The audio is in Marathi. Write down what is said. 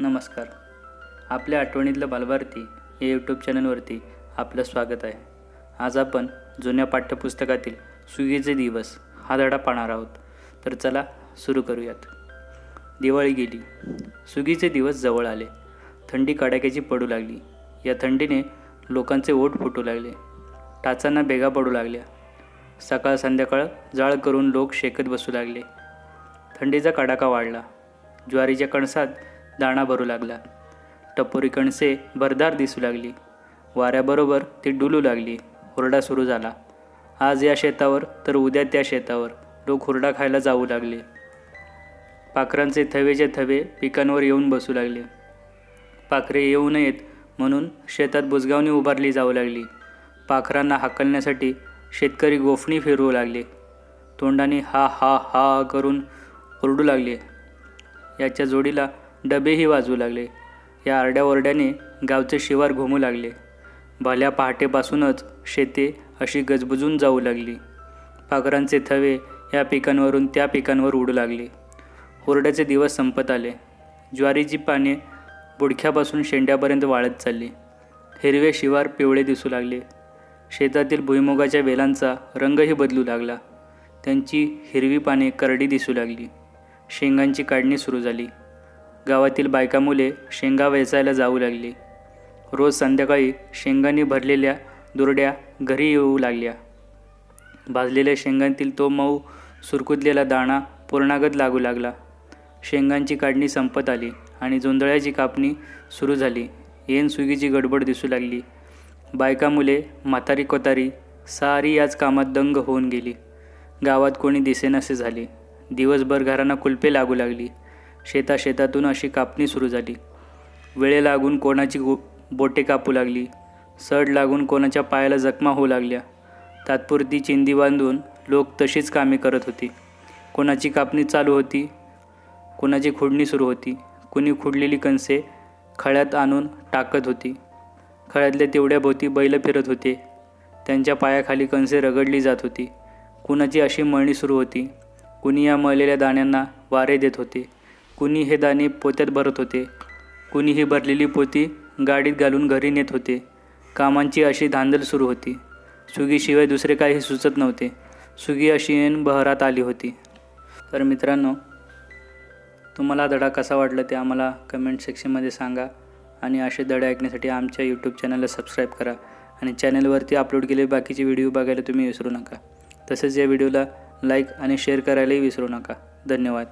नमस्कार. आपल्या आठवणीतलं बालभारती या यूट्यूब चॅनलवरती आपलं स्वागत आहे. आज आपण जुन्या पाठ्यपुस्तकातील सुगीचे दिवस हा धडा पाहणार आहोत. तर चला सुरू करूयात. दिवाळी गेली. सुगीचे दिवस जवळ आले. थंडी कडाक्याची पडू लागली. या थंडीने लोकांचे ओठ फुटू लागले. टाचांना बेगा पडू लागल्या. सकाळ संध्याकाळ जाळ करून लोक शेकत बसू लागले. थंडीचा कडाका वाढला. ज्वारीच्या कणसात दाणा भरू लागला. टपोरी कणसे भरदार दिसू लागली. वाऱ्याबरोबर ती डुलू लागली. हुरडा सुरू झाला. आज या शेतावर तर उद्या त्या शेतावर. लोक हुरडा खायला जाऊ लागले. पाखरांचे थवेचे थवे पिकांवर येऊन बसू लागले. पाखरे येऊ नयेत म्हणून शेतात बुजगावणी उभारली जाऊ लागली. पाखरांना हाकलण्यासाठी शेतकरी गोफणी फिरवू लागले. तोंडाने हा हा हा करून ओरडू लागले. याच्या जोडीला डबेही वाजू लागले. या आरड्याओरड्याने गावचे शिवार घुमू लागले. भल्या पहाटेपासूनच शेते अशी गजबजून जाऊ लागली. पाखरांचे थवे या पिकांवरून त्या पिकांवर उडू लागले. हुरड्याचे दिवस संपत आले. ज्वारीची पाने बुडख्यापासून शेंड्यापर्यंत वाळत चालली. हिरवे शिवार पिवळे दिसू लागले. शेतातील भुईमुगाच्या वेलांचा रंगही बदलू लागला. त्यांची हिरवी पाने करडी दिसू लागली. शेंगांची काढणी सुरू झाली. गावातील बायका मुले शेंगा वेचायला जाऊ लागली. रोज संध्याकाळी शेंगांनी भरलेल्या दुरड्या घरी येऊ लागल्या. भाजलेल्या शेंगांतील तो मऊ सुरकुतलेला दाणा पूर्णागत लागू लागला. शेंगांची काढणी संपत आली आणि जोंधळ्याची कापणी सुरू झाली. येन सुगीची गडबड दिसू लागली. बायका मुले म्हातारी कोतारी सारी याच कामात दंग होऊन गेली. गावात कोणी दिसेनासे झाले. दिवसभर घरांना कुलपे लागू लागली. शेता शेतातून अशी कापणी सुरू झाली. वेळे लागून कोणाची गो बोटे कापू लागली. सड लागून कोणाच्या पायाला जखमा होऊ लागल्या. तात्पुरती चिंदी बांधून लोक तशीच कामे करत होती. कोणाची कापणी चालू होती कोणाची खुडणी सुरू होती. कुणी खुडलेली कणसे खळ्यात आणून टाकत होती. खळ्यातल्या तेवढ्याभोवती बैल फिरत होते. त्यांच्या पायाखाली कणसे रगडली जात होती. कुणाची अशी मळणी सुरू होती. कुणी या मळलेल्या दाण्यांना वारे देत होते. कुणी हे दाणे पोत्यात भरत होते. कुणी ही भरलेली पोती गाडीत घालून घरी नेत होते. कामांची अशी धांदल सुरू होती. सुगीशिवाय दुसरे काही सुचत नव्हते. सुगी अशी येण बहरात आली होती. तर मित्रांनो तुम्हाला धडा कसा वाटला ते आम्हाला कमेंट सेक्शनमध्ये सांगा आणि असे धडे ऐकण्यासाठी आमच्या यूट्यूब चॅनलला सबस्क्राईब करा आणि चॅनलवरती अपलोड केलेले बाकीचे व्हिडिओ बघायला तुम्ही विसरू नका. तसेच या व्हिडिओला लाईक आणि शेअर करायलाही विसरू नका. धन्यवाद.